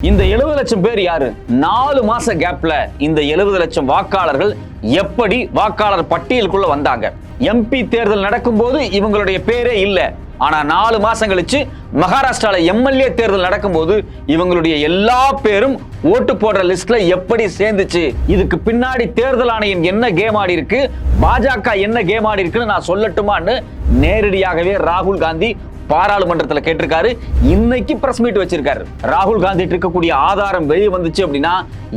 இந்த எழுபது லட்சம் பேர் யாரு? நாலு மாச கேப்ல இந்த எழுபது லட்சம் வாக்காளர்கள் எப்படி வாக்காளர் பட்டியலுக்குள்ள வந்தாங்க? எம்பி தேர்தல் நடக்கும்போது இவங்களுடைய பேரே இல்ல. ஆனா நாலு மாசம் கழிச்சு மகாராஷ்டிரால எம்எல்ஏ தேர்தல் நடக்கும்போது இவங்களுடைய எல்லா பேரும் ஓட்டு போடுற லிஸ்ட்ல எப்படி சேர்ந்துச்சு? இதுக்கு பின்னாடி தேர்தல் ஆணையம் என்ன கேம் ஆடி இருக்கு? பாஜக என்ன கேம் ஆடி இருக்குன்னு நான் சொல்லட்டுமான்னு நேரடியாகவே ராகுல் காந்தி பாராளுமன்றத்தில் கேட்டிருக்காரு. இன்னைக்கு பிரஸ் மீட் வச்சிருக்காரு. ராகுல் காந்தி இருக்கக்கூடிய ஆதாரம் வெளியே வந்துச்சு அப்படின்னா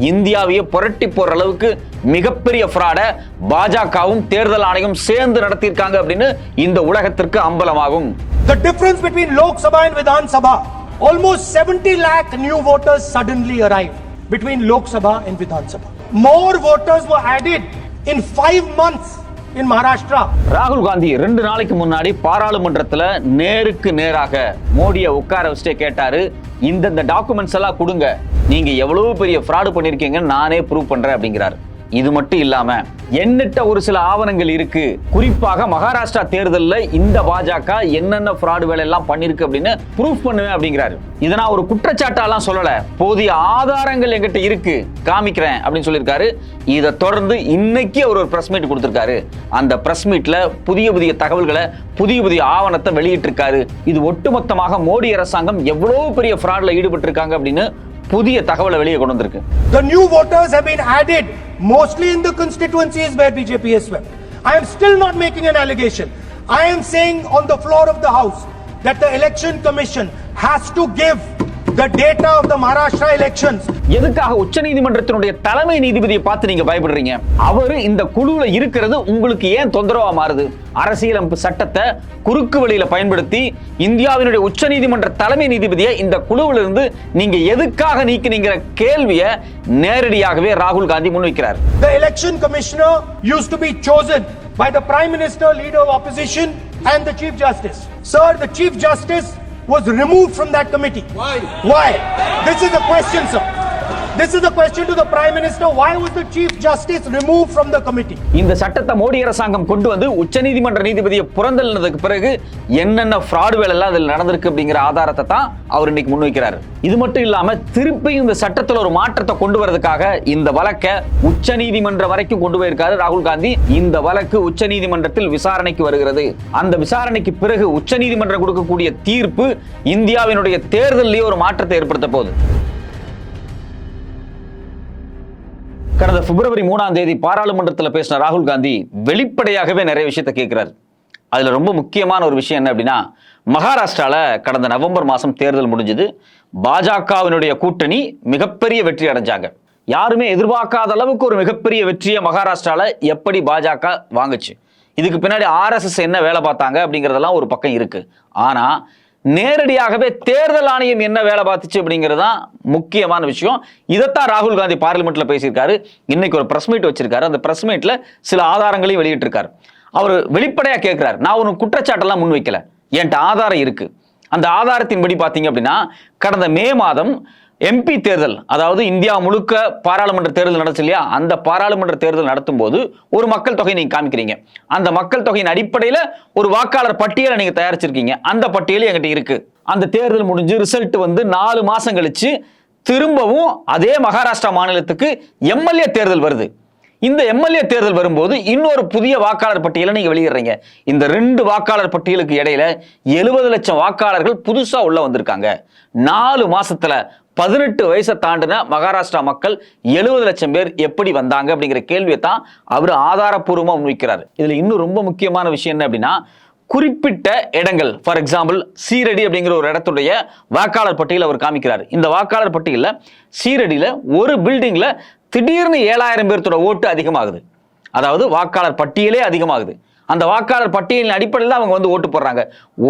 இந்தியாவையே புரட்டி போற அளவுக்கு மிகப்பெரிய ஃப்ராட பாஜகவும் தேர்தல் ஆணையம் சேர்ந்து நடத்தியிருக்காங்க அப்படின்னு இந்த உலகத்திற்கு அம்பலமாகும். The difference between Lok Sabha and Vidhan Sabha, almost 70 lakh new voters suddenly arrived between Lok Sabha and Vidhan Sabha. More voters were added in five months. இன் மகாராஷ்டிரா. ராகுல் காந்தி ரெண்டு நாளைக்கு முன்னாடி பாராளுமன்றத்துல நேருக்கு நேராக மோடியை உட்கார வச்சுட்டே கேட்டாரு. இந்தந்த டாக்குமெண்ட்ஸ் எல்லாம் கொடுங்க. நீங்க எவ்வளவு பெரிய ஃப்ராடு பண்ணிருக்கீங்கன்னு நானே ப்ரூவ் பண்றேன் அப்படிங்கிறாரு. இது மட்டும் இல்லாம எண்ணிட்ட ஒரு சில ஆவணங்கள் இருக்கு. குறிப்பாக மகாராஷ்டிரா தேர்தலில் இந்த பாஜக என்னென்ன ஃப்ராடு வேலை எல்லாம் பண்ணிருக்கு அப்படின்னு ப்ரூஃப் பண்ணுவேன் அப்படிங்கிறாரு. இதை நான் ஒரு குற்றச்சாட்டாலாம் சொல்லல. போதிய ஆதாரங்கள் என்கிட்ட இருக்கு. காமிக்கிறேன் அப்படின்னு சொல்லியிருக்காரு. இதை தொடர்ந்து இன்னைக்கு அவர் ஒரு பிரஸ் மீட் கொடுத்திருக்காரு. அந்த பிரஸ் மீட்ல புதிய புதிய தகவல்களை புதிய புதிய ஆவணத்தை வெளியிட்டிருக்காரு. இது ஒட்டுமொத்தமாக மோடி அரசாங்கம் எவ்வளவு பெரிய ஃப்ராட்ல ஈடுபட்டிருக்காங்க அப்படின்னு புதிய தகவலை வெளியே கொண்டு வந்திருக்கு The new voters have been added mostly in the constituencies where BJP has swept. I am still not making an allegation. I am saying on the floor of the House that the Election Commission has to give the data of the Maharashtra elections. எதுக்காக உச்சநீதிமன்றத்தினுடைய தலைமை நீதிபதியை பார்த்து நீங்க பயப்படுறீங்க? அவரு இந்த குழுவுல இருக்கிறது உங்களுக்கு ஏன் தொந்தரவா மாறுது? அரசியலமைப்பு சட்டத்தை குறுக்கு வழியில பயன்படுத்தி இந்தியாவினுடைய உச்சநீதிமன்ற தலைமை நீதிபதியை இந்த குழுவில இருந்து நீங்க எதுக்காக நீக்கினீங்கிற கேள்வியை நேரடியாகவே ராகுல் காந்தி முன்வைக்கிறார். The election commissioner used to be chosen by the prime minister, leader of opposition, and the chief justice. Sir, the chief justice was removed from that committee. Why? Why? This is the question, sir. This is the question to the prime minister. Why was the chief justice removed from the committee? இந்த சட்டத்தை மோடி அரசாங்கம் கொண்டு வந்து உச்சநீதிமன்ற நீதிபதியை புறந்தள்ளினதுக்கு பிறகு என்னென்ன fraud வேலை எல்லாம் அதில் நடந்திருக்கு அப்படிங்கிற ஆதாரத்தை தான் அவர் இன்னைக்கு முன்வைக்கிறார் இது மட்டும் இல்லாம திருப்பி இந்த சட்டத்தில் ஒரு மாற்றத்தை கொண்டு வரதுக்காக இந்த வழக்கை உச்சநீதிமன்றம் வரைக்கும் கொண்டு போயிருக்காரு ராகுல் காந்தி இந்த வழக்கு உச்சநீதிமன்றத்தில் விசாரணைக்கு வருகிறது அந்த விசாரணைக்கு பிறகு உச்சநீதிமன்றம் கொடுக்கக்கூடிய தீர்ப்பு இந்தியாவினுடைய தேர்தலிலேயே ஒரு மாற்றத்தை ஏற்படுத்த போகுது கடந்த பிப்ரவரி மூணாம் தேதி பாராளுமன்றத்தில் பேசின ராகுல் காந்தி வெளிப்படையாகவே நிறைய விஷயத்தை கேட்கிறார் அதில் ரொம்ப முக்கியமான ஒரு விஷயம் என்ன அப்படின்னா மகாராஷ்டிராவில் கடந்த நவம்பர் மாதம் தேர்தல் முடிஞ்சது. பாஜகவினுடைய கூட்டணி மிகப்பெரிய வெற்றி அடைஞ்சாங்க. யாருமே எதிர்பார்க்காத அளவுக்கு ஒரு மிகப்பெரிய வெற்றியை மகாராஷ்டிராவில் எப்படி பாஜக வாங்குச்சு. இதுக்கு பின்னாடி ஆர்எஸ்எஸ் என்ன வேலை பார்த்தாங்க அப்படிங்கிறதெல்லாம் ஒரு பக்கம் இருக்கு. ஆனா நேரடியாகவே தேர்தல் ஆணையம் என்ன வேலை பார்த்துச்சு அப்படிங்கிறது தான் முக்கியமான விஷயம். இதைத்தான் ராகுல் காந்தி பார்லிமெண்ட்ல பேசியிருக்காரு. இன்னைக்கு ஒரு பிரஸ் மீட் வச்சிருக்காரு. அந்த பிரஸ் மீட்ல சில ஆதாரங்களையும் வெளியிட்டிருக்காரு. அவர் வெளிப்படையாக கேட்கிறார் நான் ஒரு குற்றச்சாட்டெல்லாம் முன்வைக்கல. என்கிட்ட ஆதாரம் இருக்கு. அந்த ஆதாரத்தின்படி பார்த்தீங்க அப்படின்னா கடந்த மே மாதம் எம்பி தேர்தல் அதாவது இந்தியா முழுக்க பாராளுமன்ற தேர்தல் நடந்துச்சு இல்லையா? அந்த பாராளுமன்ற தேர்தல் நடத்தும் போது ஒரு மக்கள் தொகை நீங்க காமிக்கிறீங்க. அந்த மக்கள் தொகையின் அடிப்படையில ஒரு வாக்காளர் பட்டியலை நீங்க தயாரிச்சிருக்கீங்க. அந்த பட்டியல் என்கிட்ட இருக்கு. அந்த தேர்தல் முடிஞ்சு ரிசல்ட் வந்து நாலு மாசம் கழிச்சு திரும்பவும் அதே மகாராஷ்டிரா மாநிலத்துக்கு எம்எல்ஏ தேர்தல் வருது. இந்த எம்எல்ஏ தேர்தல் வரும்போது இன்னொரு புதிய வாக்காளர் பட்டியலை நீங்க வெளியிடுறீங்க. இந்த ரெண்டு வாக்காளர் பட்டியலுக்கு இடையில எழுபது லட்சம் வாக்காளர்கள் புதுசா உள்ள வந்திருக்காங்க. நாலு மாசத்துல பதினெட்டு வயசை தாண்டின மகாராஷ்டிரா மக்கள் எழுபது லட்சம் பேர் எப்படி வந்தாங்க அப்படிங்கிற கேள்வியை தான் அவர் ஆதாரப்பூர்வமாக முன்வைக்கிறார். இதில் இன்னும் ரொம்ப முக்கியமான விஷயம் என்ன அப்படின்னா குறிப்பிட்ட இடங்கள் ஃபார் எக்ஸாம்பிள் சீரடி அப்படிங்கிற ஒரு இடத்துடைய வாக்காளர் பட்டியல் அவர் காமிக்கிறார். இந்த வாக்காளர் பட்டியலில் சீரடியில் ஒரு பில்டிங்கில் திடீர்னு ஏழாயிரம் பேர்த்தோட ஓட்டு அதிகமாகுது. அதாவது வாக்காளர் பட்டியலே அதிகமாகுது. அந்த வாக்காளர் பட்டியலின் அடிப்படையில் அவங்க வந்து ஓட்டு போடுறாங்க.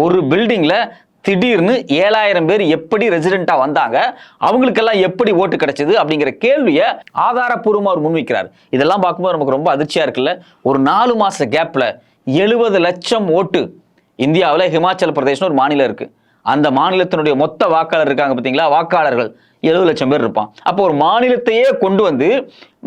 ஒரு பில்டிங்கில் திடீர்னு ஏழாயிரம் பேர் எப்படி ரெசிடென்ட்டா வந்தாங்க அவங்களுக்கெல்லாம் எப்படி ஓட்டு கிடைச்சது அப்படிங்கிற கேள்வியை ஆதாரப்பூர்வமாக அவர் முன்வைக்கிறார். இதெல்லாம் பார்க்கும்போது நமக்கு ரொம்ப அதிர்ச்சியா இருக்குல்ல? ஒரு நாலு மாச கேப்ல எழுபது லட்சம் ஓட்டு இந்தியாவில் ஹிமாச்சல பிரதேஷ்னு ஒரு மாநிலம் இருக்குது அந்த மாநிலத்தினுடைய மொத்த வாக்காளர் இருக்காங்க பார்த்தீங்களா? வாக்காளர்கள் எழுபது லட்சம் பேர் இருப்பான். அப்போ ஒரு மாநிலத்தையே கொண்டு வந்து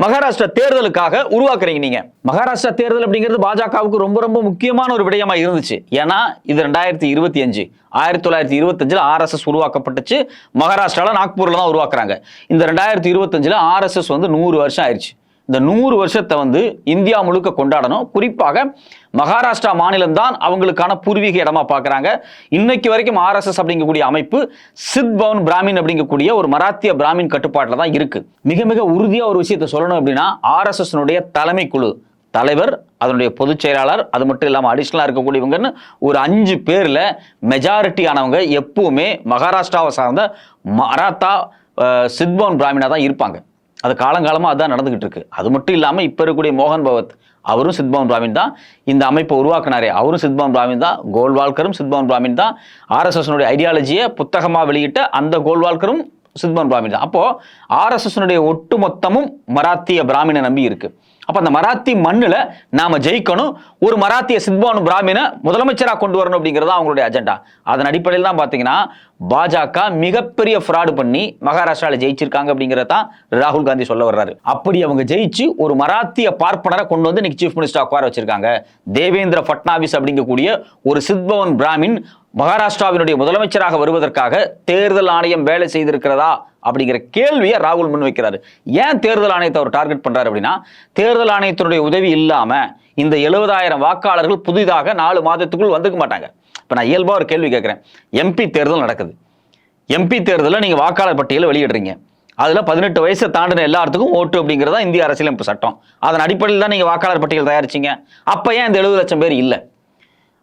மகாராஷ்டிரா தேர்தலுக்காக உருவாக்குறீங்க நீங்க. மகாராஷ்டிரா தேர்தல் அப்படிங்கிறது பாஜகவுக்கு ரொம்ப ரொம்ப முக்கியமான ஒரு விடயமா இருந்துச்சு. ஏன்னா இது ரெண்டாயிரத்தி இருபத்தி அஞ்சு ஆயிரத்தி தொள்ளாயிரத்தி இருபத்தஞ்சில் ஆர்எஸ்எஸ் உருவாக்கப்பட்டுச்சு. மகாராஷ்டிராவில் நாக்பூர்ல தான் உருவாக்குறாங்க. இந்த ரெண்டாயிரத்தி இருபத்தஞ்சில் ஆர்எஸ்எஸ் வந்து நூறு வருஷம் ஆயிடுச்சு. இந்த நூறு வருஷத்தை வந்து இந்தியா முழுக்க கொண்டாடணும். குறிப்பாக மகாராஷ்டிரா மாநிலம்தான் அவங்களுக்கான பூர்வீக இடமா பார்க்குறாங்க இன்னைக்கு வரைக்கும் ஆர்எஸ்எஸ் அப்படிங்கக்கூடிய அமைப்பு சித் பவன் பிராமின் அப்படிங்கக்கூடிய ஒரு மராத்திய பிராமின் கட்டுப்பாட்டில் தான் இருக்கு. மிக மிக உறுதியாக ஒரு விஷயத்தை சொல்லணும் அப்படின்னா ஆர்எஸ்எஸ்னுடைய தலைமை குழு தலைவர் அதனுடைய பொதுச் செயலாளர் அது மட்டும் இல்லாமல் அடிஷ்னலாக இருக்கக்கூடியவங்கன்னு ஒரு அஞ்சு பேரில் மெஜாரிட்டி ஆனவங்க எப்பவுமே மகாராஷ்டிராவை சார்ந்த மராத்தா சித்பவன் பிராமினா தான் இருப்பாங்க. அது காலங்காலமாக அதான் நடந்துகிட்டு இருக்கு. அது மட்டும் இல்லாமல் இப்போ இருக்கக்கூடிய மோகன் பகவத் அவரும் சித்பவன் பிராமின் தான். இந்த அமைப்பை உருவாக்குனாரே அவரும் சித்பவன் பிராமின் தான். கோல்வால்கரும் சித்பவன் பிராமின் தான். ஆர்எஸ்எஸ்னுடைய ஐடியாலஜியை புத்தகமாக வெளியிட்ட அந்த கோல்வால்கரும் சித்பவன் பிராமின் தான். அப்போ ஆர்எஸ்எஸ்னுடைய ஒட்டு மொத்தமும் மராத்திய பிராமினை நம்பி இருக்கு. அப்போ அந்த மராத்தி மண்ணில் நாம ஜெயிக்கணும். ஒரு மராத்திய சித்பவன் பிராமினை முதலமைச்சராக கொண்டு வரணும் அப்படிங்கிறது தான் அவங்களுடைய அஜெண்டா அதன் அடிப்படையில் தான் பார்த்தீங்கன்னா பாஜக மிகப்பெரிய ஃப்ராடு பண்ணி மகாராஷ்டிராவில் ஜெயிச்சிருக்காங்க அப்படிங்கிறத தான் ராகுல் காந்தி சொல்ல வர்றாரு. அப்படி அவங்க ஜெயிச்சு ஒரு மராத்திய பார்ப்பனரை கொண்டு வந்து இன்னைக்கு சீஃப் மினிஸ்டர் உட்கார வச்சிருக்காங்க. தேவேந்திர ஃபட்னாவிஸ் அப்படிங்கக்கூடிய ஒரு சித்பவன் பிராமின் மகாராஷ்டிராவினுடைய முதலமைச்சராக வருவதற்காக தேர்தல் ஆணையம் வேலை செய்திருக்கிறதா அப்படிங்கிற கேள்வியை ராகுல் முன்வைக்கிறாரு ஏன் தேர்தல் ஆணையத்தை அவர் டார்கெட் பண்றாரு அப்படின்னா தேர்தல் ஆணையத்தினுடைய உதவி இல்லாமல் இந்த எழுபதாயிரம் வாக்காளர்கள் புதிதாக நாலு மாதத்துக்குள் வந்துக்க மாட்டாங்க. இப்போ நான் இயல்பாக ஒரு கேள்வி கேட்குறேன். எம்பி தேர்தல் நடக்குது. எம்பி தேர்தலில் நீங்கள் வாக்காளர் பட்டியலை வெளியிடுறீங்க. அதில் பதினெட்டு வயசை தாண்டின எல்லாத்துக்கும் ஓட்டு அப்படிங்கிறது தான் இந்திய அரசியலமைப்பு சட்டம். அதன் அடிப்படையில் தான் நீங்கள் வாக்காளர் பட்டியல் தயாரிச்சீங்க. அப்போ ஏன் இந்த எழுபது லட்சம் பேர் இல்லை?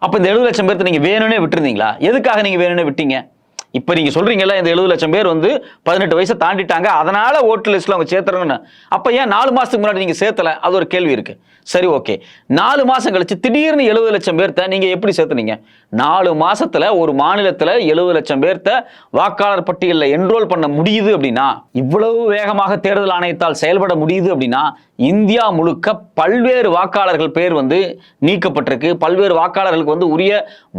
அப்போ இந்த எழுபது லட்சம் பேர்த்து நீங்கள் வேணும்னே விட்டுருந்தீங்களா? எதுக்காக நீங்கள் வேணும்னே விட்டீங்க? இப்போ நீங்கள் சொல்கிறீங்கல்ல இந்த எழுபது லட்சம் பேர் வந்து பதினெட்டு வயசை தாண்டிட்டாங்க அதனால் ஓட்டு லிஸ்ட்டில் அவங்க சேர்த்துறங்கன்னு அப்போ ஏன் நாலு மாதத்துக்கு முன்னாடி நீங்கள் சேர்த்தலை? அது ஒரு கேள்வி இருக்கு. சரி ஓகே. நாலு மாதம் கழிச்சு திடீர்னு எழுபது லட்சம் பேர்த்த நீங்கள் எப்படி சேர்த்துனீங்க? நாலு மாதத்தில் ஒரு மாநிலத்தில் எழுபது லட்சம் பேர்த்த வாக்காளர் பட்டியலில் என்ரோல் பண்ண முடியுது அப்படின்னா இவ்வளவு வேகமாக தேர்தல் ஆணையத்தால் செயல்பட முடியுது அப்படின்னா இந்தியா முழுக்க பல்வேறு வாக்காளர்கள் பேர் வந்து நீக்கப்பட்டிருக்கு. பல்வேறு வாக்காளர்களுக்கு வந்து உரிய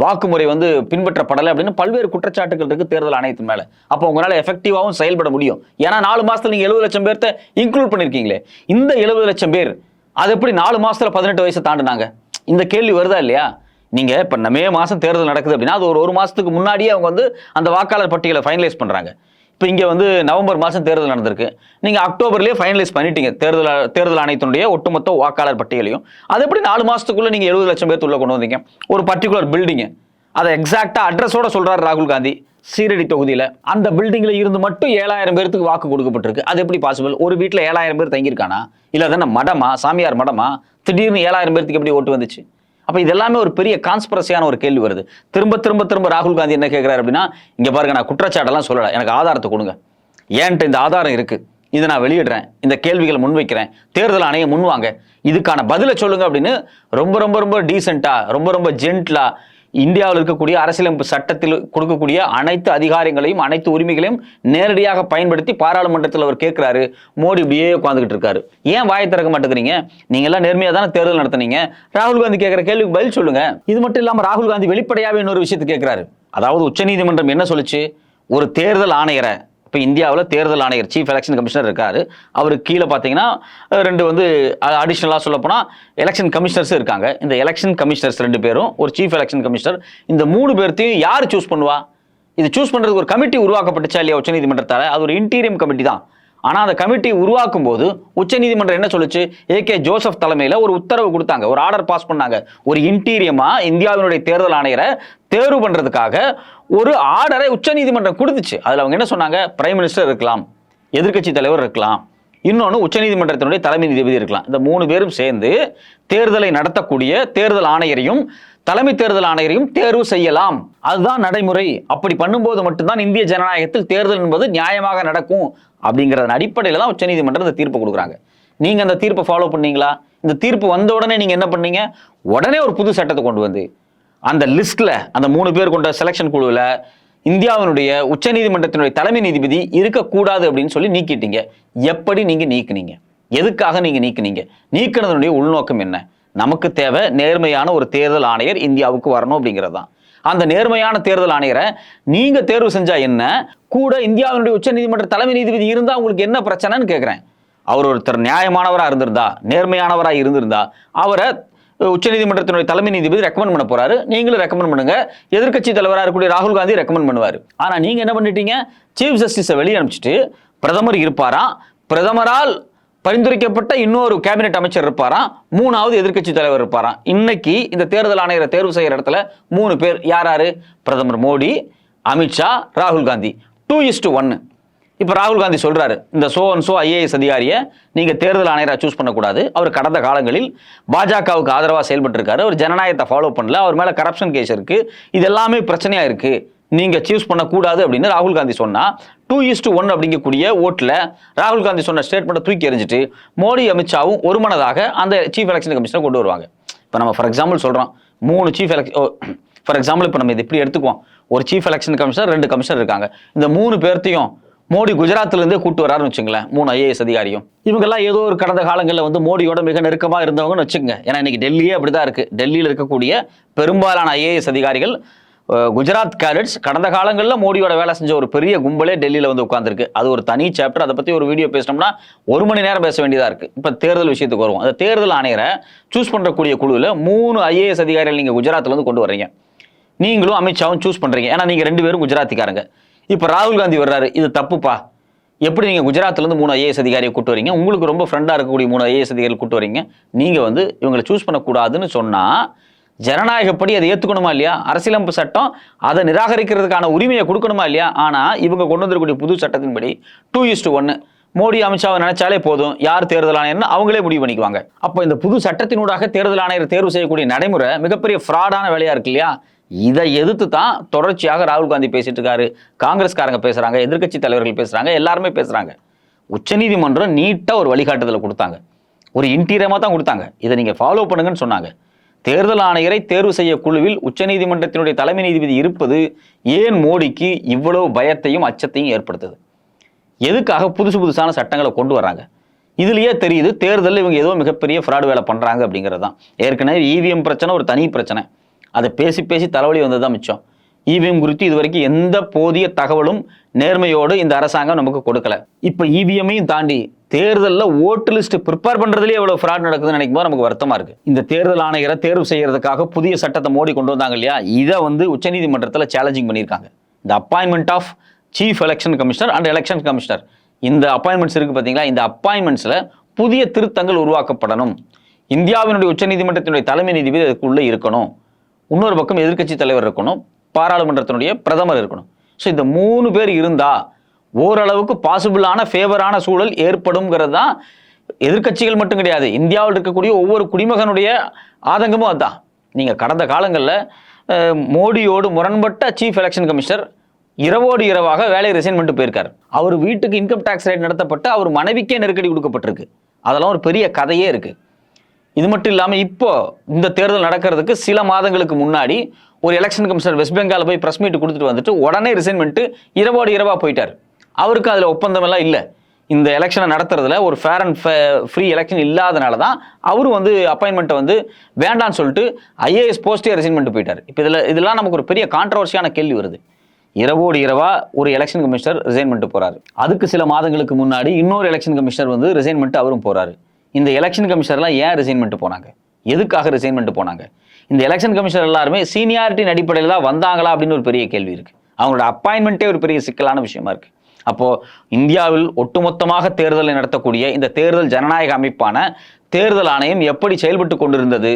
வாக்குமுறை வந்து பின்பற்றப்படலை அப்படின்னு பல்வேறு குற்றச்சாட்டுகள் இருக்கு. தேர்தல் ஆணையத்தின் மேல. அப்போ உங்களால எஃபெக்டிவாகவும் செயல்பட முடியும். ஏன்னா நாலு மாசத்துல நீங்க எழுபது லட்சம் பேர்த்த இன்க்ளூட் பண்ணிருக்கீங்களே. இந்த எழுபது லட்சம் பேர் அது எப்படி நாலு மாசத்துல பதினெட்டு வயசை தாண்டுனாங்க? இந்த கேள்வி வருதா இல்லையா? நீங்க இப்போ மே மாசம் தேர்தல் நடக்குது அப்படின்னா அது ஒரு ஒரு மாசத்துக்கு முன்னாடியே அவங்க வந்து அந்த வாக்காளர் பட்டியலை ஃபைனலைஸ் பண்றாங்க. இப்போ இங்கே வந்து நவம்பர் மாதம் தேர்தல் நடந்திருக்கு. நீங்கள் அக்டோபர்லேயே ஃபைனலைஸ் பண்ணிட்டீங்க தேர்தல் தேர்தல் ஆணையத்தினுடைய ஒட்டுமொத்த வாக்காளர் பட்டியலையும். அது எப்படி நாலு மாதத்துக்குள்ளே நீங்கள் எழுபது லட்சம் பேர்த்து உள்ள கொண்டு வந்தீங்க? ஒரு பர்டிகுலர் பில்டிங்கு அதை எக்ஸாக்டாக அட்ரஸோட சொல்கிறார் ராகுல் காந்தி. சீரடி தொகுதியில் அந்த பில்டிங்கில் இருந்து மட்டும் ஏழாயிரம் பேருக்கு வாக்கு கொடுக்கப்பட்டிருக்கு. அது எப்படி பாசிபிள் ஒரு வீட்டில் ஏழாயிரம் பேர் தங்கியிருக்கானா? இல்லை தானே மடமா? சாமியார் மடமா? திடீர்னு ஏழாயிரம் பேருக்கு எப்படி ஓட்டு வந்துச்சு? அப்போ இதெல்லாமே ஒரு பெரிய கான்ஸ்பிரசியான ஒரு கேள்வி வருது. திரும்ப திரும்ப திரும்ப ராகுல் காந்தி என்ன கேட்குறாரு அப்படின்னா இங்கே பாருங்க நான் குற்றச்சாட்டெல்லாம் சொல்லலை. எனக்கு ஆதாரத்தை கொடுங்க. ஏன்ட்டு இந்த ஆதாரம் இருக்குது இதை நான் வெளியிடுறேன். இந்த கேள்விகளை முன்வைக்கிறேன் தேர்தல் ஆணையம் முன்வாங்க இதுக்கான பதிலை சொல்லுங்க அப்படின்னு ரொம்ப ரொம்ப ரொம்ப டீசெண்டாக ரொம்ப ரொம்ப ஜென்ட்லாக இந்தியாவில் இருக்கக்கூடிய அரசியலமைப்பு சட்டத்தில் கொடுக்கக்கூடிய அனைத்து அதிகாரங்களையும் அனைத்து உரிமைகளையும் நேரடியாக பயன்படுத்தி பாராளுமன்றத்தில் அவர் கேட்குறாரு. மோடி இப்படியே உட்காந்துக்கிட்டு இருக்காரு. ஏன் வாயை திறக்க மாட்டேங்கிறீங்க? நீங்க எல்லாம் நேர்மையாக தானே தேர்தல் நடத்துனீங்க? ராகுல் காந்தி கேட்குற கேள்விக்கு பதில் சொல்லுங்க. இது மட்டும் இல்லாமல் ராகுல் காந்தி வெளிப்படையாவே இன்னொரு விஷயத்தை கேட்குறாரு. அதாவது உச்சநீதிமன்றம் என்ன சொல்லுச்சு? ஒரு தேர்தல் ஆணையரை இப்போ இந்தியாவில் தேர்தல் ஆணையர் சீஃப் எலெக்ஷன் கமிஷனர் இருக்கார். அவருக்கு கீழே பார்த்தீங்கன்னா ரெண்டு வந்து அடிஷ்னலாக சொல்லப்போனால் எலெக்ஷன் கமிஷனர்ஸ் இருக்காங்க. இந்த எலெக்ஷன் கமிஷனர்ஸ் ரெண்டு பேரும் ஒரு சீஃப் எலெக்ஷன் கமிஷனர் இந்த மூணு பேர்த்தையும் யார் சூஸ் பண்ணுவா? இது சூஸ் பண்ணுறதுக்கு ஒரு கமிட்டி உருவாக்கப்பட்டுச்சா இல்லையா உச்சநீதிமன்றத்தால் அது ஒரு இன்டீரியம் கமிட்டி தான். ஆனால் அந்த கமிட்டி உருவாக்கும் போது உச்சநீதிமன்றம் என்ன சொல்லுச்சு? ஏ கே ஜோசப் தலைமையில் ஒரு உத்தரவு கொடுத்தாங்க. ஒரு ஆர்டர் பாஸ் பண்ணாங்க. ஒரு இன்டீரியமாக இந்தியாவினுடைய தேர்தல் ஆணையரை தேர்வு பண்ணுறதுக்காக ஒரு ஆர்டரை உச்சநீதிமன்றம் கொடுத்துச்சு. அதில் அவங்க என்ன சொன்னாங்க? பிரைம் மினிஸ்டர் இருக்கலாம் எதிர்க்கட்சி தலைவர் இருக்கலாம் இன்னொன்று உச்சநீதிமன்றத்தினுடைய தலைமை நீதிபதி இருக்கலாம். இந்த மூணு பேரும் சேர்ந்து தேர்தலை நடத்தக்கூடிய தேர்தல் ஆணையரையும் தலைமை தேர்தல் ஆணையரையும் தேர்வு செய்யலாம். அதுதான் நடைமுறை. அப்படி பண்ணும்போது மட்டும்தான் இந்திய ஜனநாயகத்தில் தேர்தல் என்பது நியாயமாக நடக்கும். அப்படிங்கிறதன் அடிப்படையில் தான் உச்சநீதிமன்றம் இந்த தீர்ப்பு கொடுக்குறாங்க. நீங்கள் அந்த தீர்ப்பை ஃபாலோ பண்ணீங்களா? இந்த தீர்ப்பு வந்த உடனே நீங்கள் என்ன பண்ணீங்க? உடனே ஒரு புது சட்டத்தை கொண்டு வந்து அந்த லிஸ்ட்டில் அந்த மூணு பேர் கொண்ட செலெக்ஷன் குழுவில் இந்தியாவினுடைய உச்சநீதிமன்றத்தினுடைய தலைமை நீதிபதி இருக்கக்கூடாது அப்படின்னு சொல்லி நீக்கிட்டீங்க. எப்படி நீங்கள் நீக்கினீங்க? எதுக்காக நீங்கள் நீக்கினீங்க? நீக்கினதனுடைய உள்நோக்கம் என்ன? நமக்கு தேவை நேர்மையான ஒரு தேர்தல் ஆணையர் இந்தியாவுக்கு வரணும் அப்படிங்கிறது தான் அந்த நேர்மையான தேர்தல் ஆணையரை நீங்க தேர்வு செஞ்சா என்ன? கூட இந்தியாவினுடைய உச்சநீதிமன்ற தலைமை நீதிபதி இருந்தா உங்களுக்கு என்ன பிரச்சனைன்னு கேட்கிறேன் அவர் ஒருத்தர் நியாயமானவராக இருந்திருந்தா நேர்மையானவராக இருந்திருந்தா அவரை உச்சநீதிமன்றத்தினுடைய தலைமை நீதிபதி ரெக்கமெண்ட் பண்ண போறாரு. நீங்களும் ரெக்கமெண்ட் பண்ணுங்க. எதிர்க்கட்சி தலைவராக இருக்கக்கூடிய ராகுல் காந்தி ரெக்கமெண்ட் பண்ணுவார். ஆனால் நீங்கள் என்ன பண்ணிட்டீங்க? சீஃப் ஜஸ்டிஸை வெளியே அனுப்பிச்சிட்டு பிரதமர் இருப்பாராம் பிரதமரால் பரிந்துரைக்கப்பட்ட இன்னொரு கேபினெட் அமைச்சர் இருப்பாராம். மூணாவது எதிர்க்கட்சி தலைவர் இருப்பாராம். இன்னைக்கு இந்த தேர்தல் ஆணையரை தேர்வு செய்கிற இடத்துல மூணு பேர் யார் யாரு? பிரதமர் மோடி அமித்ஷா ராகுல் காந்தி. டூ இஸ் டு ஒன்னு இப்போ ராகுல் காந்தி சொல்றாரு இந்த சோ அண்ட் சோ ஐஏஎஸ் அதிகாரியை நீங்கள் தேர்தல் ஆணையராக சூஸ் பண்ணக்கூடாது. அவர் கடந்த காலங்களில் பாஜகவுக்கு ஆதரவாக செயல்பட்டிருக்காரு. அவர் ஜனநாயகத்தை ஃபாலோ பண்ணல. அவர் மேலே கரப்ஷன் கேஸ் இருக்கு. இது எல்லாமே பிரச்சனையாக இருக்குது நீங்க சூஸ் பண்ணக்கூடாது அப்படின்னு ராகுல் காந்தி சொன்னா டூ இஸ் ஒன் அப்படிங்கக்கூடிய ஓட்டில் ராகுல் காந்தி சொன்ன ஸ்டேட்மெண்ட்டை தூக்கி எறிஞ்சிட்டு மோடி அமித்ஷாவும் ஒரு மனதாக அந்த சீஃப் எலெக்ஷன் கமிஷனை கொண்டு வருவாங்க. இப்போ நம்ம ஃபார் எக்ஸாம்பிள் சொல்கிறோம் மூணு சீஃப் எலெக்ஷன் ஃபார் எக்ஸாம்பிள் இப்போ நம்ம இது இப்படி எடுத்துக்குவோம். ஒரு சீஃப் எலெக்ஷன் கமிஷனர் ரெண்டு கமிஷனர் இருக்காங்க. இந்த மூணு பேர்த்தையும் மோடி குஜராத்லேருந்தே கூட்டு வராருன்னு வச்சுங்களேன் மூணு ஐஏஎஸ் அதிகாரியும். இவங்கெல்லாம் ஏதோ ஒரு கடந்த காலங்களில் வந்து மோடியோட மிக நெருக்கமாக இருந்தவங்கன்னு வச்சுக்கோங்க. ஏன்னா இன்னைக்கு டெல்லியே அப்படிதான் இருக்குது டெல்லியில் இருக்கக்கூடிய பெரும்பாலான ஐஏஎஸ் அதிகாரிகள் குஜராத் கேடட்ஸ் கடந்த காலங்களில் மோடியோட வேலை செஞ்ச ஒரு பெரிய கும்பலே டெல்லியில் வந்து உட்காந்துருக்கு அது ஒரு தனி சாப்டர் அதை பற்றி ஒரு வீடியோ பேசினோம்னா ஒரு மணி நேரம் பேச வேண்டியதாக இருக்குது இப்போ தேர்தல் விஷயத்துக்கு வருவோம். அந்த தேர்தல் ஆணையரை சூஸ் பண்ணுறக்கூடிய குழுவில் மூணு ஐஏஎஸ் அதிகாரிகள் நீங்கள் குஜராத்தில் வந்து கொண்டு வர்றீங்க. நீங்களும் அமித்ஷாவும் சூஸ் பண்ணுறீங்க ஏன்னா நீங்கள் ரெண்டு பேரும் குஜராத்திக்காரங்க. இப்போ ராகுல் காந்தி வர்றாரு. இது தப்புப்பா? எப்படி நீங்கள் குஜராத்லேருந்து மூணு ஐஏஎஸ் அதிகாரியை கூட்டு வரீங்க உங்களுக்கு ரொம்ப ஃப்ரெண்டாக இருக்கக்கூடிய மூணு ஐஏஎஸ் அதிகாரிகள் கூட்டு வரீங்க நீங்கள் வந்து இவங்களை சூஸ் பண்ணக்கூடாதுன்னு சொன்னால் ஜனநாயகப்படி அதை ஏற்றுக்கணுமா இல்லையா? அரசியலமைப்பு சட்டம் அதை நிராகரிக்கிறதுக்கான உரிமையை கொடுக்கணுமா இல்லையா? ஆனால் இவங்க கொண்டு வந்திருக்கக்கூடிய புது சட்டத்தின்படி டூ இஸ்டு ஒன்று மோடி அமித்ஷாவை நினைச்சாலே போதும். யார் தேர்தல் ஆணையர்னு அவங்களே முடிவு பண்ணிக்குவாங்க. அப்போ இந்த புது சட்டத்தினூடாக தேர்தல் ஆணையர் தேர்வு செய்யக்கூடிய நடைமுறை மிகப்பெரிய ஃப்ராடான வேலையாக இருக்கு இல்லையா? இதை எதிர்த்து தான் தொடர்ச்சியாக ராகுல் காந்தி பேசிட்டு இருக்காரு. காங்கிரஸ்காரங்க பேசுகிறாங்க எதிர்க்கட்சி தலைவர்கள் பேசுகிறாங்க எல்லாருமே பேசுகிறாங்க உச்சநீதிமன்றம் நீட்டாக ஒரு வழிகாட்டுதலை கொடுத்தாங்க. ஒரு இன்டீரியமாக தான் கொடுத்தாங்க. இதை நீங்கள் ஃபாலோ பண்ணுங்கன்னு சொன்னாங்க. தேர்தல் ஆணையரை தேர்வு செய்ய குழுவில் உச்சநீதிமன்றத்தினுடைய தலைமை நீதிபதி இருப்பது ஏன் மோடிக்கு இவ்வளவு பயத்தையும் அச்சத்தையும் ஏற்படுத்துது? எதுக்காக புதுசு புதுசான சட்டங்களை கொண்டு வராங்க இதுலயே தெரியுது தேர்தலில் இவங்க ஏதோ மிகப்பெரிய ஃப்ராடு வேலை பண்ணுறாங்க அப்படிங்கிறது தான். ஏற்கனவே இவிஎம் பிரச்சனை ஒரு தனி பிரச்சனை. அதை பேசி பேசி தலைவலி வந்தது தான் மிச்சம். இவிஎம் குறித்து இது வரைக்கும் எந்த போதிய தகவலும் நேர்மையோடு இந்த அரசாங்கம் நமக்கு கொடுக்கல. இப்போ இவிஎம்மையும் தாண்டி தேர்தலில் ஓட்டு லிஸ்ட் ப்ரிப்பேர் பண்ணுறதுலேயே எவ்வளோ ஃப்ராட் நடக்குதுன்னு நினைக்கும் போது நமக்கு வருத்தமாக இருக்கு. இந்த தேர்தல் ஆணையரை தேர்வு செய்யறதுக்காக புதிய சட்டத்தை மோடி கொண்டு வந்தாங்க இல்லையா? இதை வந்து உச்சநீதிமன்றத்தில் சேலஞ்சிங் பண்ணியிருக்காங்க. இந்த appointment of chief election commissioner and election commissioner இந்த அப்பாயின்மெண்ட்ஸ் இருக்கு பார்த்தீங்களா இந்த அப்பாயின்மெண்ட்ஸில் புதிய திருத்தங்கள் உருவாக்கப்படணும். இந்தியாவினுடைய உச்சநீதிமன்றத்தினுடைய தலைமை நீதிபதி அதுக்குள்ளே இருக்கணும். இன்னொரு பக்கம் எதிர்க்கட்சி தலைவர் இருக்கணும். பாராளுமன்றத்தினுடைய பிரதமர் இருக்கணும். ஸோ இந்த மூணு பேர் இருந்தால் ஓரளவுக்கு பாசிபிளான ஃபேவரான சூழல் ஏற்படும்ங்கிறது தான் எதிர்க்கட்சிகள் மட்டும் கிடையாது. இந்தியாவில் இருக்கக்கூடிய ஒவ்வொரு குடிமகனுடைய ஆதங்கமும் அதுதான் நீங்கள் கடந்த காலங்களில் மோடியோடு முரண்பட்ட சீஃப் எலெக்ஷன் கமிஷனர் இரவோடு இரவாக வேலையை ரிசைன் பண்ணிட்டு போயிருக்கார். அவர் வீட்டுக்கு இன்கம் டேக்ஸ் ரைட் நடத்தப்பட்டு அவர் மனைவிக்கே நெருக்கடி கொடுக்கப்பட்டிருக்கு. அதெல்லாம் ஒரு பெரிய கதையே இருக்குது இது மட்டும் இல்லாமல் இப்போ இந்த தேர்தல் நடக்கிறதுக்கு சில மாதங்களுக்கு முன்னாடி ஒரு எலெக்ஷன் கமிஷனர் வெஸ்ட் பெங்கால் போய் ப்ரெஸ் மீட் கொடுத்துட்டு வந்துட்டு உடனே ரிசைன் பண்ணிட்டு இரவோடு இரவா போயிட்டார். அவருக்கு அதில் ஒப்பந்தம் எல்லாம் இல்லை. இந்த எலெக்ஷனை நடத்துறதுல ஒரு ஃபேர் அண்ட் ஃப்ரீ எலெக்ஷன் இல்லாதனால தான் அவரும் வந்து அப்பாயின்மெண்ட்டை வந்து வேண்டான்னு சொல்லிட்டு ஐஏஎஸ் போஸ்டே ரிசைன் பண்ணிட்டு போயிட்டார். இப்போ இதில் இதெல்லாம் நமக்கு ஒரு பெரிய கான்ட்ரவர்சியான கேள்வி வருது. இரவோடு இரவா ஒரு எலெக்ஷன் கமிஷனர் ரிசைன் பண்ணிட்டு போறாரு. அதுக்கு சில மாதங்களுக்கு முன்னாடி இன்னொரு எலெக்ஷன் கமிஷனர் வந்து ரிசைன் பண்ணிட்டு அவரும் போறாரு. இந்த எலெக்ஷன் கமிஷனர்லாம் ஏன் ரிசைன் பண்ணிட்டு போனாங்க? எதுக்காக ரிசைன் பண்ணிட்டு போனாங்க? இந்த எலெக்ஷன் கமிஷனர் எல்லாருமே சீனியாரிட்டியின் அடிப்படையில் தான் வந்தாங்களா அப்படின்னு ஒரு பெரிய கேள்வி இருக்குது அவங்களோட அப்பாயின்மெண்ட்டே ஒரு பெரிய சிக்கலான விஷயமா இருக்கு. அப்போ இந்தியாவில் ஒட்டுமொத்தமாக தேர்தலை நடத்தக்கூடிய இந்த தேர்தல் ஜனநாயக அமைப்பான தேர்தல் ஆணையம் எப்படி செயல்பட்டு கொண்டிருந்தது?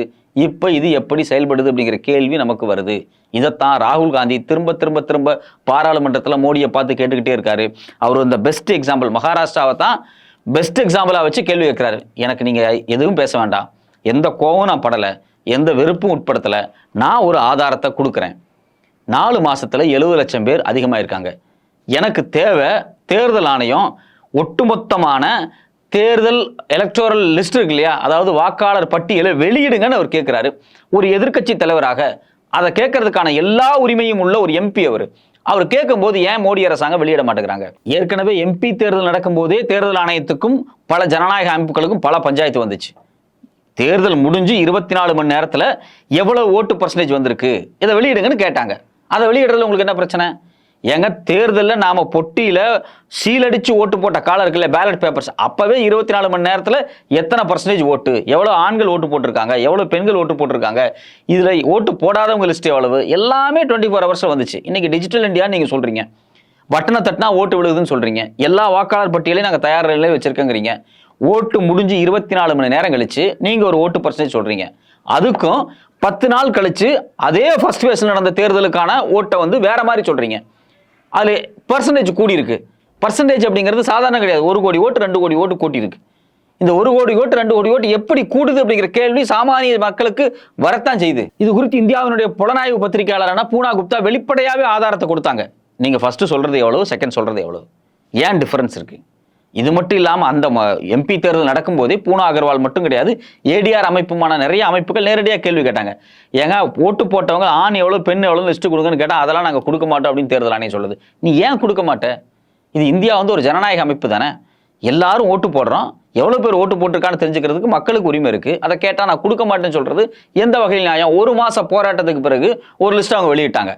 இப்போ இது எப்படி செயல்படுது அப்படிங்கிற கேள்வி நமக்கு வருது. இதைத்தான் ராகுல் காந்தி திரும்ப திரும்ப திரும்ப பாராளுமன்றத்தில் மோடியை பார்த்து கேட்டுக்கிட்டே இருக்காரு. அவர் இந்த பெஸ்ட் எக்ஸாம்பிள் மகாராஷ்டிராவை தான் பெஸ்ட் எக்ஸாம்பிளாக வச்சு கேள்வி கேட்குறாரு. எனக்கு நீங்கள் எதுவும் பேச வேண்டாம். எந்த கோவம் நான் படலை. எந்த வெறுப்பும் உட்படுத்தலை. நான் ஒரு ஆதாரத்தை கொடுக்குறேன். நாலு மாதத்தில் எழுபது லட்சம் பேர் அதிகமாக இருக்காங்க எனக்கு தேவை தேர்தல் ஆணையம் ஒட்டுமொத்தமான தேர்தல் எலக்டோரல் லிஸ்ட் இருக்கு இல்லையா? அதாவது வாக்காளர் பட்டியலை வெளியிடுங்கன்னு அவர் கேட்குறாரு ஒரு எதிர்க்கட்சி தலைவராக அதை கேட்கறதுக்கான எல்லா உரிமையும் உள்ள ஒரு எம்பி அவர். அவர் கேட்கும்போது ஏன் மோடி அரசாங்கம் வெளியிட மாட்டேங்கிறாங்க? ஏற்கனவே எம்பி தேர்தல் நடக்கும்போதே தேர்தல் ஆணையத்துக்கும் பல ஜனநாயக அமைப்புகளுக்கும் பல பஞ்சாயத்து வந்துச்சு. தேர்தல் முடிஞ்சு இருபத்தி நாலு மணி நேரத்தில் எவ்வளோ ஓட்டு பர்சன்டேஜ் வந்திருக்கு? இதை வெளியிடுங்கன்னு கேட்டாங்க. அதை வெளியிடுறதுல உங்களுக்கு என்ன பிரச்சனை? ஏங்க தேர்தலில் நாம் பொட்டியில் சீலடிச்சு ஓட்டு போட்ட காலம் இருக்குல்ல பேலட் பேப்பர்ஸ் அப்போவே இருபத்தி நாலு மணி நேரத்தில் எத்தனை பர்சன்டேஜ் ஓட்டு? எவ்வளோ ஆண்கள் ஓட்டு போட்டிருக்காங்க? எவ்வளோ பெண்கள் ஓட்டு போட்டிருக்காங்க? இதில் ஓட்டு போடாதவங்க லிஸ்ட் எவ்வளவு? எல்லாமே டுவெண்ட்டி ஃபோர் ஹவர்ஸில் வந்துச்சு. இன்றைக்கி டிஜிட்டல் இந்தியான்னு நீங்கள் சொல்கிறீங்க பட்டனை தட்டினா ஓட்டு விழுகுதுன்னு சொல்கிறீங்க எல்லா வாக்காளர் பட்டியலையும் நாங்கள் தயார் நிலையில் ஓட்டு முடிஞ்சு இருபத்தி நாலு மணி நேரம் கழிச்சு நீங்க ஒரு ஓட்டு பர்சன்டேஜ் சொல்றீங்க. அதுக்கும் பத்து நாள் கழிச்சு அதே ஃபர்ஸ்ட் ஃபேஸில் நடந்த தேர்தலுக்கான ஓட்டை வந்து வேற மாதிரி சொல்றீங்க. அது பர்சன்டேஜ் கூடியிருக்கு பர்சன்டேஜ் அப்படிங்கிறது சாதாரண கிடையாது. ஒரு கோடி ஓட்டு ரெண்டு கோடி ஓட்டு கூட்டியிருக்கு இந்த ஒரு கோடி ஓட்டு ரெண்டு கோடி ஓட்டு எப்படி கூடுது அப்படிங்கிற கேள்வி சாமானிய மக்களுக்கு வரத்தான் செய்யுது. இது குறித்து இந்தியாவினுடைய புலனாய்வு பத்திரிகையாளரான பூனா குப்தா வெளிப்படையாகவே ஆதாரத்தை கொடுத்தாங்க. நீங்கள் ஃபஸ்ட்டு சொல்கிறது எவ்வளவு செகண்ட் சொல்கிறது எவ்வளவு? ஏன் டிஃப்ரென்ஸ் இருக்குது இது மட்டும் இல்லாமல் அந்த எம்பி தேர்தல் நடக்கும்போதே பூனா அகர்வால் மட்டும் கிடையாது. ஏடிஆர் அமைப்புமான நிறைய அமைப்புகள் நேரடியாக கேள்வி கேட்டாங்க. ஏங்க ஓட்டு போட்டவங்க ஆண் எவ்வளோ பெண் எவ்வளோ லிஸ்ட்டு கொடுங்கன்னு கேட்டால் அதெல்லாம் நாங்கள் கொடுக்க மாட்டோம் அப்படின்னு தேர்தல் ஆணையம் சொல்லுது. நீ ஏன் கொடுக்க மாட்டேன் இது இந்தியா வந்து ஒரு ஜனநாயக அமைப்பு தானே. எல்லாரும் ஓட்டு போடுறோம். எவ்வளோ பேர் ஓட்டு போட்டிருக்கான்னு தெரிஞ்சுக்கிறதுக்கு மக்களுக்கு உரிமை இருக்குது அதை கேட்டால் நான் கொடுக்க மாட்டேன்னு சொல்கிறது எந்த வகையில் நியாயம்? ஒரு மாத போராட்டத்துக்கு பிறகு ஒரு லிஸ்ட் அவங்க வெளியிட்டாங்க.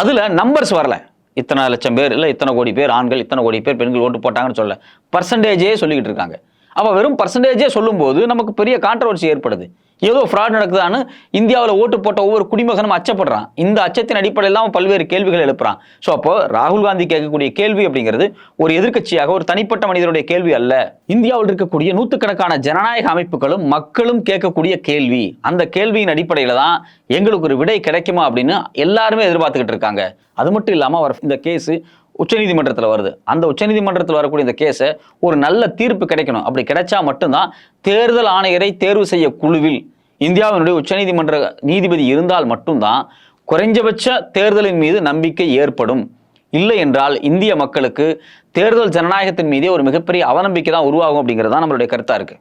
அதில் நம்பர்ஸ் வரல. இத்தனை லட்சம் பேர் இல்லை இத்தனை கோடி பேர் ஆண்கள் இத்தனை கோடி பேர் பெண்கள் ஓட்டு போட்டாங்கன்னு சொல்ல. பர்சன்டேஜே சொல்லிக்கிட்டு இருக்காங்க. அப்போ வெறும் பர்சன்டேஜே சொல்லும்போது நமக்கு பெரிய கான்ட்ரவர்சி ஏற்படுது. ஏதோ ஃப்ராட் நடக்குதான்னு இந்தியாவில் ஓட்டு போட்ட ஒவ்வொரு குடிமகனும் அச்சப்படுறான். இந்த அச்சத்தின் அடிப்படையில் தான் அவன் பல்வேறு கேள்விகள் எழுப்புறான். ஸோ அப்போ ராகுல் காந்தி கேட்கக்கூடிய கேள்வி அப்படிங்கிறது ஒரு எதிர்க்கட்சியாக ஒரு தனிப்பட்ட மனிதருடைய கேள்வி அல்ல. இந்தியாவில் இருக்கக்கூடிய நூற்றுக்கணக்கான ஜனநாயக அமைப்புகளும் மக்களும் கேட்கக்கூடிய கேள்வி. அந்த கேள்வியின் அடிப்படையில் தான் எங்களுக்கு ஒரு விடை கிடைக்குமா அப்படின்னு எல்லாருமே எதிர்பார்த்துக்கிட்டு இருக்காங்க. அது மட்டும் இல்லாமல் அவர் இந்த கேஸு உச்சநீதிமன்றத்தில் வருது. அந்த உச்சநீதிமன்றத்தில் வரக்கூடிய இந்த கேஸை ஒரு நல்ல தீர்ப்பு கிடைக்கணும். அப்படி கிடைச்சா மட்டும்தான் தேர்தல் ஆணையரை தேர்வு செய்ய குழுவில் இந்தியாவினுடைய உச்சநீதிமன்ற நீதிபதி இருந்தால் மட்டும்தான் குறைஞ்சபட்ச தேர்தலின் மீது நம்பிக்கை ஏற்படும். இல்லை என்றால் இந்திய மக்களுக்கு தேர்தல் ஜனநாயகத்தின் மீதே ஒரு மிகப்பெரிய அவநம்பிக்கை தான் உருவாகும் அப்படிங்கிறது தான் நம்மளுடைய கருத்தாக இருக்குது